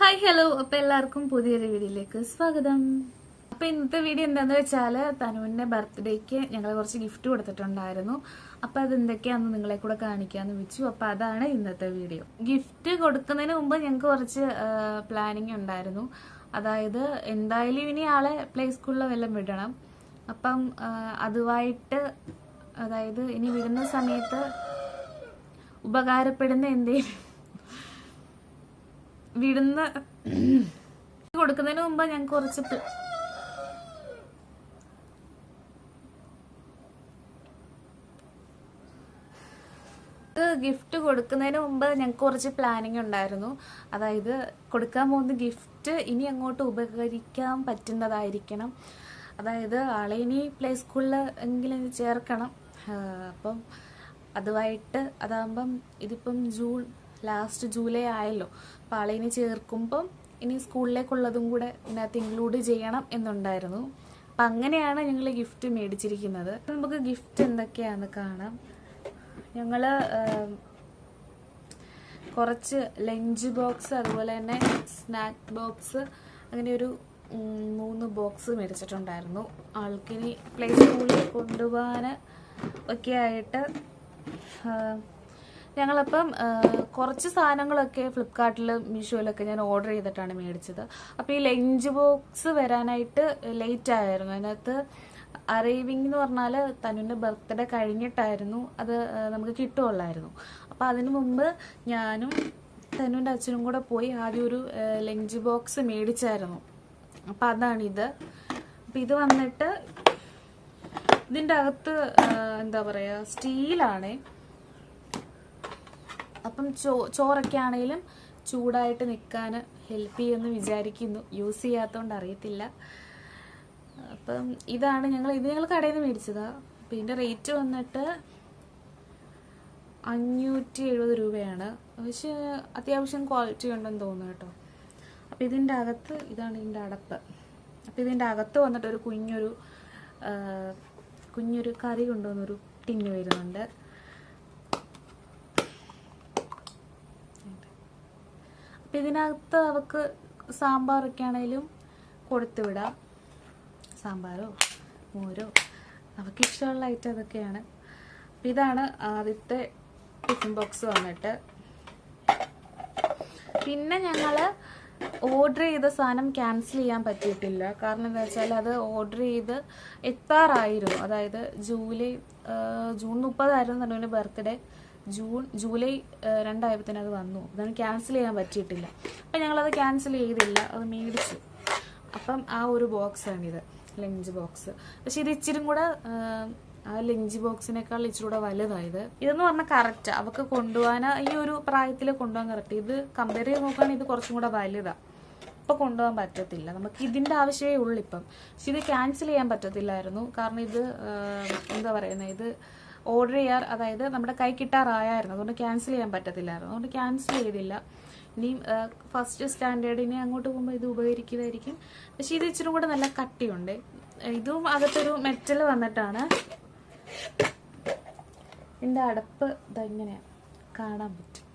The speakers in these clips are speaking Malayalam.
ഹായ് ഹലോ അപ്പൊ എല്ലാവർക്കും പുതിയൊരു വീഡിയോയിലേക്ക് സ്വാഗതം. അപ്പൊ ഇന്നത്തെ വീഡിയോ എന്താന്ന് വെച്ചാൽ തനുവിന്റെ ബർത്ത്ഡേക്ക് ഞങ്ങൾ കുറച്ച് ഗിഫ്റ്റ് കൊടുത്തിട്ടുണ്ടായിരുന്നു. അപ്പൊ അത് എന്തൊക്കെയാന്ന് നിങ്ങളെ കൂടെ കാണിക്കാന്ന് വെച്ചു. അപ്പൊ അതാണ് ഇന്നത്തെ വീഡിയോ. ഗിഫ്റ്റ് കൊടുക്കുന്നതിന് മുമ്പ് ഞങ്ങൾക്ക് കുറച്ച് പ്ലാനിങ് ഉണ്ടായിരുന്നു. അതായത് എന്തായാലും ഇനി ആളെ പ്ലേ സ്കൂളിൽ വല്ലതും വിടണം. അപ്പം അതുമായിട്ട് അതായത് ഇനി വിടുന്ന സമയത്ത് ഉപകാരപ്പെടുന്ന എന്തെങ്കിലും വിടുന്ന കൊടുക്കുന്നതിന് മുമ്പ് ഞാൻ കുറച്ച് ഗിഫ്റ്റ് കൊടുക്കുന്നതിന് മുമ്പ് ഞങ്ങൾക്ക് കുറച്ച് പ്ലാനിങ് ഉണ്ടായിരുന്നു. അതായത് കൊടുക്കാൻ പോകുന്ന ഗിഫ്റ്റ് ഇനി അങ്ങോട്ട് ഉപകരിക്കാൻ പറ്റുന്നതായിരിക്കണം. അതായത് ആളെ ഇനി പ്ലേ സ്കൂളിൽ എങ്കിലും ചേർക്കണം. അപ്പം അതുമായിട്ട് അതാകുമ്പം ഇതിപ്പം ജൂൺ ലാസ്റ്റ് ജൂലൈ ആയല്ലോ. അപ്പം ആളെ ഇനി ചേർക്കുമ്പം ഇനി സ്കൂളിലേക്കുള്ളതും കൂടെ ഇതിനകത്ത് ഇൻക്ലൂഡ് ചെയ്യണം എന്നുണ്ടായിരുന്നു. അപ്പം അങ്ങനെയാണ് ഞങ്ങൾ ഗിഫ്റ്റ് മേടിച്ചിരിക്കുന്നത്. നമുക്ക് ഗിഫ്റ്റ് എന്തൊക്കെയാണെന്ന് കാണാം. ഞങ്ങൾ കുറച്ച് ലഞ്ച് ബോക്സ് അതുപോലെ തന്നെ സ്നാക്ക് ബോക്സ് അങ്ങനെ ഒരു മൂന്ന് ബോക്സ് മേടിച്ചിട്ടുണ്ടായിരുന്നു. ആൾക്കിനി പ്ലേ സ്കൂളിൽ കൊണ്ടുപോകാൻ ഒക്കെ ആയിട്ട് ഞങ്ങളപ്പം കുറച്ച് സാധനങ്ങളൊക്കെ ഫ്ലിപ്കാർട്ടിൽ മീഷോയിലൊക്കെ ഞാൻ ഓർഡർ ചെയ്തിട്ടാണ് മേടിച്ചത്. അപ്പോൾ ഈ ലഞ്ച് ബോക്സ് വരാനായിട്ട് ലേറ്റ് ആയിരുന്നു അതിനകത്ത് അറൈവിംഗ് എന്ന് പറഞ്ഞാൽ തനുവിന്റെ ബർത്ത്ഡേ കഴിഞ്ഞിട്ടായിരുന്നു. അത് നമുക്ക് കിട്ടുകയുള്ളായിരുന്നു. അപ്പോൾ അതിനു മുമ്പ് ഞാനും തനുവിന്റെ അച്ഛനും കൂടെ പോയി ആദ്യം ഒരു ലഞ്ച് ബോക്സ് മേടിച്ചായിരുന്നു. അപ്പം അതാണിത്. അപ്പം ഇത് വന്നിട്ട് ഇതിന്റെ അകത്ത് എന്താ പറയുക സ്റ്റീലാണേ. അപ്പം ചോ ചോറൊക്കെ ആണെങ്കിലും ചൂടായിട്ട് നിൽക്കാൻ ഹെൽപ്പ് ചെയ്യുമെന്ന് വിചാരിക്കുന്നു. യൂസ് ചെയ്യാത്തതുകൊണ്ട് അറിയത്തില്ല. അപ്പം ഇതാണ് ഞങ്ങൾ ഇത് ഞങ്ങൾ കടയിൽ നിന്ന് മേടിച്ചതാ. അപ്പം ഇതിന്റെ റേറ്റ് വന്നിട്ട് അഞ്ഞൂറ്റി എഴുപത് രൂപയാണ്. പക്ഷേ അത്യാവശ്യം ക്വാളിറ്റി ഉണ്ടെന്ന് തോന്നുന്നു കേട്ടോ. അപ്പം ഇതിന്റെ അകത്ത് ഇതാണ് ഇതിന്റെ അടപ്പ്. അപ്പം ഇതിന്റെ അകത്ത് വന്നിട്ട് ഒരു കുഞ്ഞൊരു കുഞ്ഞൊരു കറി കൊണ്ടുവന്നൊരു ടിന്ന് വരുന്നുണ്ട്. അപ്പം ഇതിനകത്ത് അവക്ക് സാമ്പാറൊക്കെ ആണെങ്കിലും കൊടുത്തു വിടാം സാമ്പാറോ മോരോ അവക്ക് ഇഷ്ടമുള്ള ഐറ്റം അതൊക്കെയാണ് അപ്പം ഇതാണ് ആദ്യത്തെ ടിഫിൻ ബോക്സ് വന്നിട്ട്. പിന്നെ ഞങ്ങൾ ഓർഡർ ചെയ്ത സാധനം ക്യാൻസൽ ചെയ്യാൻ പറ്റിയിട്ടില്ല. കാരണം എന്താ വെച്ചാൽ അത് ഓർഡർ ചെയ്ത് എത്താറായിരുന്നു. അതായത് ജൂലൈ ജൂൺ മുപ്പതായിരുന്നു തന്നുവിന്റെ ബർത്ത്ഡേ ജൂൺ ജൂലൈ ആ, രണ്ടായപ്പത്തിന് അത് വന്നു. അതാണ് ക്യാൻസൽ ചെയ്യാൻ പറ്റിയിട്ടില്ല. അപ്പം ഞങ്ങളത് ക്യാൻസൽ ചെയ്തില്ല. അത് മേടിച്ചു. അപ്പം ആ ഒരു ബോക്സാണിത് ലഞ്ച് ബോക്സ് പക്ഷെ ഇത് ഇച്ചിരി കൂടെ ആ, ആ ലഞ്ച് ബോക്സിനേക്കാൾ ഇച്ചിരി കൂടെ വലുതായത്. ഇതെന്ന് പറഞ്ഞാൽ കറക്റ്റ് അവക്ക് കൊണ്ടുപോകാൻ ഈ ഒരു പ്രായത്തിൽ കൊണ്ടുപോകാൻ കറക്റ്റ് ഇത് കമ്പയർ ചെയ്ത് നോക്കുകയാണെങ്കിൽ ഇത് കുറച്ചും കൂടെ വലുതാണ് ഇപ്പം കൊണ്ടുപോകാൻ പറ്റത്തില്ല. നമുക്ക് ഇതിന്റെ ആവശ്യമേ ഉള്ളൂ ഇപ്പം. പക്ഷെ ഇത് ക്യാൻസൽ ചെയ്യാൻ പറ്റത്തില്ലായിരുന്നു. കാരണം ഇത് എന്താ പറയുന്നത് ഇത് ഓർഡർ ചെയ്യാർ അതായത് നമ്മുടെ കൈ കിട്ടാറായായിരുന്നു. അതുകൊണ്ട് ക്യാൻസൽ ചെയ്യാൻ പറ്റത്തില്ലായിരുന്നു. അതുകൊണ്ട് ക്യാൻസൽ ചെയ്തില്ല. ഇനിയും ഫസ്റ്റ് സ്റ്റാൻഡേർഡിനെ അങ്ങോട്ട് പോകുമ്പോൾ ഇത് ഉപകരിക്കുന്നതായിരിക്കും പക്ഷേ ഇത് ഇച്ചിരി കൂടെ നല്ല കട്ടിയുണ്ട്. ഇതും അകത്തൊരു മെറ്റൽ വന്നിട്ടാണ്. ഇതിന്റെ അടപ്പ് ഇതെങ്ങനെ കാണാൻ പറ്റും.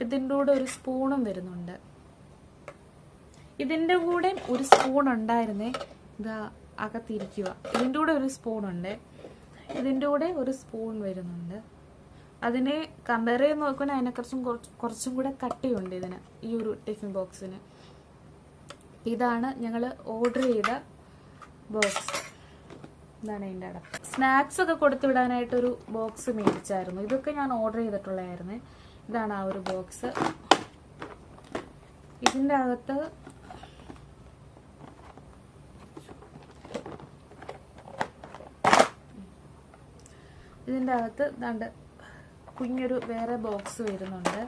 ഇതിന്റെ കൂടെ ഒരു സ്പൂണും വരുന്നുണ്ട്. ഇതിന്റെ കൂടെ ഒരു സ്പൂൺ ഉണ്ടായിരുന്നേ. ഇതാ അകത്തിരിക്കുക ഇതിന്റെ കൂടെ ഒരു സ്പൂൺ ഉണ്ട് ഇതിന്റെ കൂടെ ഒരു സ്പൂൺ വരുന്നുണ്ട്. അതിനെ കമ്പയർ ചെയ്ത് നോക്കുമ്പോൾ അതിനെക്കുറിച്ചും കുറച്ച് കുറച്ചും കൂടെ കട്ടിയുണ്ട് ഇതിന് ഈ ഒരു ടിഫിൻ ബോക്സിന് ഇതാണ് ഞങ്ങൾ ഓർഡർ ചെയ്ത ബോക്സ് ഇതാണ് അതിന്റെ അടപ്പ്. സ്നാക്സ് ഒക്കെ കൊടുത്തു വിടാനായിട്ടൊരു ബോക്സ് മേടിച്ചായിരുന്നു. ഇതൊക്കെ ഞാൻ ഓർഡർ ചെയ്തിട്ടുള്ളതായിരുന്നു. ഇതാണ് ആ ഒരു ബോക്സ് ഇതിന്റെ അകത്ത് ഇതിന്റെ അകത്ത് ദാണ്ട് കുഞ്ഞൊരു വേറെ ബോക്സ് വരുന്നുണ്ട്.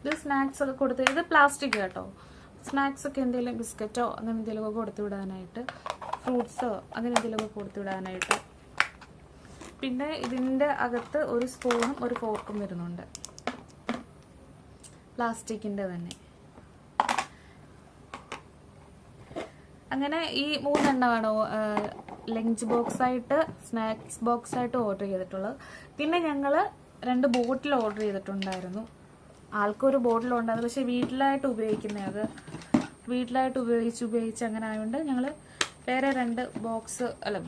ഇത് സ്നാക്സ് ഒക്കെ കൊടുത്ത് ഇത് പ്ലാസ്റ്റിക് കേട്ടോ. സ്നാക്സ് ഒക്കെ എന്തെങ്കിലും ബിസ്ക്കറ്റോ അങ്ങനെ എന്തെങ്കിലുമൊക്കെ കൊടുത്തു വിടാനായിട്ട് ഫ്രൂട്ട്സോ അങ്ങനെ എന്തെങ്കിലുമൊക്കെ കൊടുത്തു വിടാനായിട്ട്. പിന്നെ ഇതിന്റെ അകത്ത് ഒരു സ്പൂണും ഒരു ഫോർക്കും വരുന്നുണ്ട്. പ്ലാസ്റ്റിക്കിന്റെ തന്നെ. അങ്ങനെ ഈ മൂന്നെണ്ണമാണ് ലഞ്ച് ബോക്സ് ആയിട്ട് സ്നാക്സ് ബോക്സ് ആയിട്ട് ഓർഡർ ചെയ്തിട്ടുള്ളത്. പിന്നെ ഞങ്ങൾ രണ്ട് ബോട്ടിൽ ഓർഡർ ചെയ്തിട്ടുണ്ടായിരുന്നു. ആൾക്കൊരു ബോട്ടിൽ ഉണ്ടായിരുന്നു. പക്ഷെ വീട്ടിലായിട്ട് ഉപയോഗിക്കുന്നത് അത്. വീട്ടിലായിട്ട് ഉപയോഗിച്ച് ഉപയോഗിച്ച് അങ്ങനെ ആയതുകൊണ്ട് ഞങ്ങൾ വേറെ രണ്ട് ബോക്സ് അല്ല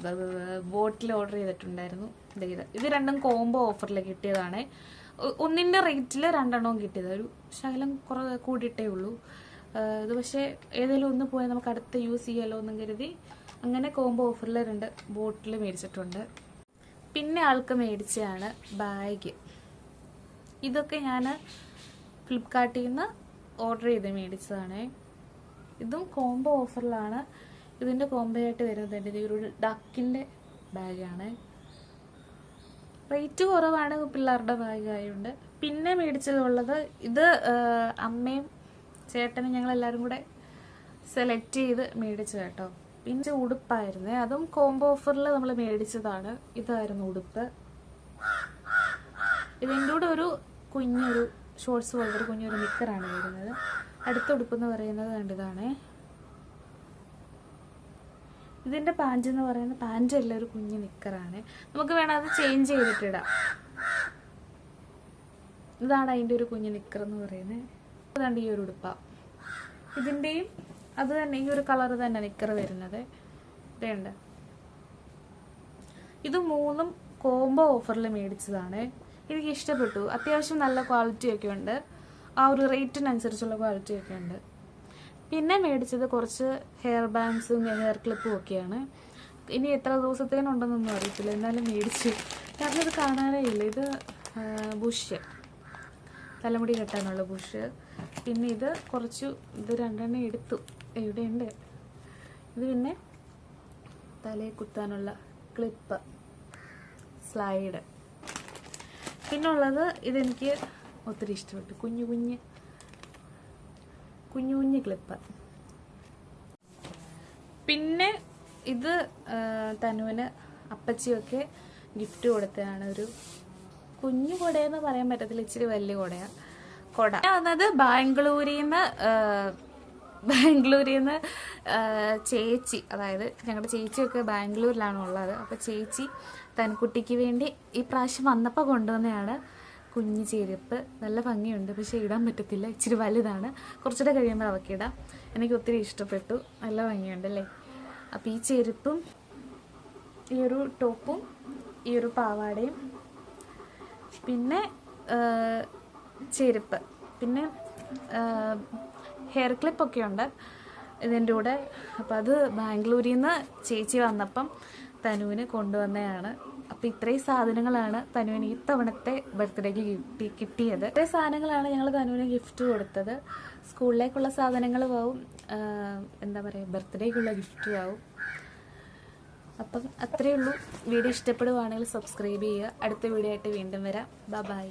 ബോട്ടിൽ ഓർഡർ ചെയ്തിട്ടുണ്ടായിരുന്നു. ഇത്. ഇത് രണ്ടും കോംബോ ഓഫറിൽ കിട്ടിയതാണ്. ഒന്നിന്റെ റേറ്റിൽ രണ്ടെണ്ണവും കിട്ടിയത്. ഒരു ശകലം കുറേ കൂടിയിട്ടേ ഉള്ളൂ. ഇത് പക്ഷേ ഏതെങ്കിലും ഒന്ന് പോയാൽ നമുക്ക് അടുത്ത് യൂസ് ചെയ്യാമല്ലോ എന്നും കരുതി അങ്ങനെ കോംബോ ഓഫറിൽ രണ്ട് ബോട്ടിൽ മേടിച്ചിട്ടുണ്ട്. പിന്നെ ആൾക്ക് മേടിച്ചതാണ് ബാഗ് ഇതൊക്കെ ഞാൻ ഫ്ലിപ്കാർട്ടിൽ നിന്ന് ഓർഡർ ചെയ്ത് മേടിച്ചതാണ്. ഇതും കോംബോ ഓഫറിലാണ് ഇതിന്റെ കോംബോ ആയിട്ട് വരുന്നത് ഇത് ഒരു ഡക്കിന്റെ ബാഗാണ് റേറ്റ് കുറവാണ് പിള്ളേരുടെ ബാഗ് ആയതുകൊണ്ട് പിന്നെ മേടിച്ചതുള്ളത് ഇത് അമ്മയും ചേട്ടനും ഞങ്ങളെല്ലാവരും കൂടെ സെലക്ട് ചെയ്ത് മേടിച്ചു കേട്ടോ പിന്നെ ഉടുപ്പായിരുന്നേ. അതും കോംബോ ഓഫറിൽ നമ്മൾ മേടിച്ചതാണ്. ഇതായിരുന്നു ഉടുപ്പ്. ഇതിന്റെ കൂടെ ഒരു കുഞ്ഞൊരു ഷോർട്സ് പോലത്തെ ഒരു കുഞ്ഞൊരു നിക്കറാണ് വരുന്നത്. അടുത്ത ഉടുപ്പ് എന്ന് പറയുന്നത് കണ്ടതാണേ ഇതിന്റെ പാന്റ് എന്ന് പറയുന്നത് പാന്റ് അല്ല ഒരു കുഞ്ഞ് നിക്കറാണ്. നമുക്ക് വേണം അത് ചേഞ്ച് ചെയ്തിട്ടിടാം ഇതാണ് അതിന്റെ ഒരു കുഞ്ഞ് നിക്കർ എന്ന് പറയുന്നത്. അതാണ് ഈ ഒരു ഉടുപ്പ. ഇതിന്റെയും അത് തന്നെ ഈ ഒരു കളർ തന്നെ നിക്കർ വരുന്നത്. ഇതുണ്ട്. ഇത് മൂന്നും കോംബോ ഓഫറിൽ മേടിച്ചതാണ്. എനിക്ക് ഇഷ്ടപ്പെട്ടു. അത്യാവശ്യം നല്ല ക്വാളിറ്റി ഒക്കെ ഉണ്ട്. ആ ഒരു റേറ്റിനനുസരിച്ചുള്ള ക്വാളിറ്റി ഒക്കെ ഉണ്ട്. പിന്നെ മേടിച്ചത് കുറച്ച് ഹെയർ ബാൻഡ്സും ഹെയർ ക്ലിപ്പും ഒക്കെയാണ്. ഇനി എത്ര ദിവസത്തേനുണ്ടെന്നൊന്നും അറിയത്തില്ല. എന്നാലും മേടിച്ചു. കാരണം ഇത് കാണാനേ ഇല്ല. ഇത് ബുഷ് തലമുടി കെട്ടാനുള്ള ബുഷ്. പിന്നെ ഇത് കുറച്ച് ഇത് രണ്ടെണ്ണം എടുത്തു. എവിടെയുണ്ട്? ഇത് പിന്നെ തലയിൽ കുത്താനുള്ള ക്ലിപ്പ് സ്ലൈഡ്. പിന്നുള്ളത് ഇതെനിക്ക് ഒത്തിരി ഇഷ്ടപ്പെട്ടു. കുഞ്ഞു കുഞ്ഞ് കുഞ്ഞു കുഞ്ഞു ക്ലിപ്പ്. പിന്നെ ഇത് തനുവിന് അപ്പച്ചിയൊക്കെ ഗിഫ്റ്റ് കൊടുത്തതാണ്. ഒരു കുഞ്ഞു കുടയെന്ന് പറയാൻ പറ്റത്തില്ല. ഇച്ചിരി വലിയ കൊടയാണ് കുട. വന്നത് ബാംഗ്ലൂരിൽ നിന്ന് ബാംഗ്ലൂരിൽ നിന്ന് ചേച്ചി അതായത് ഞങ്ങളുടെ ചേച്ചിയൊക്കെ ബാംഗ്ലൂരിലാണ് ഉള്ളത്. അപ്പോൾ ചേച്ചി തൻകുട്ടിക്ക് വേണ്ടി ഈ പ്രാവശ്യം വന്നപ്പോൾ കൊണ്ടുവന്നതാണ് കുഞ്ഞു ചെരുപ്പ്. നല്ല ഭംഗിയുണ്ട് പക്ഷേ ഇടാൻ പറ്റത്തില്ല. ഇച്ചിരി വലുതാണ്. കുറച്ചുകൂടെ കഴിയുമ്പോൾ അവൾക്ക് ഇടാം. എനിക്ക് ഒത്തിരി ഇഷ്ടപ്പെട്ടു. നല്ല ഭംഗിയുണ്ടല്ലേ അപ്പോൾ ഈ ചെരുപ്പും ഈ ഒരു ടോപ്പും ഈ ഒരു പാവാടയും പിന്നെ ചെരുപ്പ്. പിന്നെ ഹെയർ ക്ലിപ്പൊക്കെ ഉണ്ട് ഇതിന്റെ കൂടെ അപ്പം അത് ബാംഗ്ലൂരിൽ നിന്ന് ചേച്ചി വന്നപ്പം തനുവിന് കൊണ്ടുവന്നതാണ്. അപ്പം ഇത്രയും സാധനങ്ങളാണ് തനുവിന് ഈ തവണത്തെ ബർത്ത്ഡേക്ക് കിട്ടി കിട്ടിയത്. ഇത്രയും സാധനങ്ങളാണ് ഞങ്ങൾ തനുവിന് ഗിഫ്റ്റ് കൊടുത്തത്. സ്കൂളിലേക്കുള്ള സാധനങ്ങൾ ആവും എന്താ പറയുക ബർത്ത്ഡേക്കുള്ള ഗിഫ്റ്റും ആവും അപ്പം അത്രയേ ഉള്ളൂ. വീഡിയോ ഇഷ്ടപ്പെടുവാണെങ്കിൽ സബ്സ്ക്രൈബ് ചെയ്യുക. അടുത്ത വീഡിയോ ആയിട്ട് വീണ്ടും വരാം. ബൈ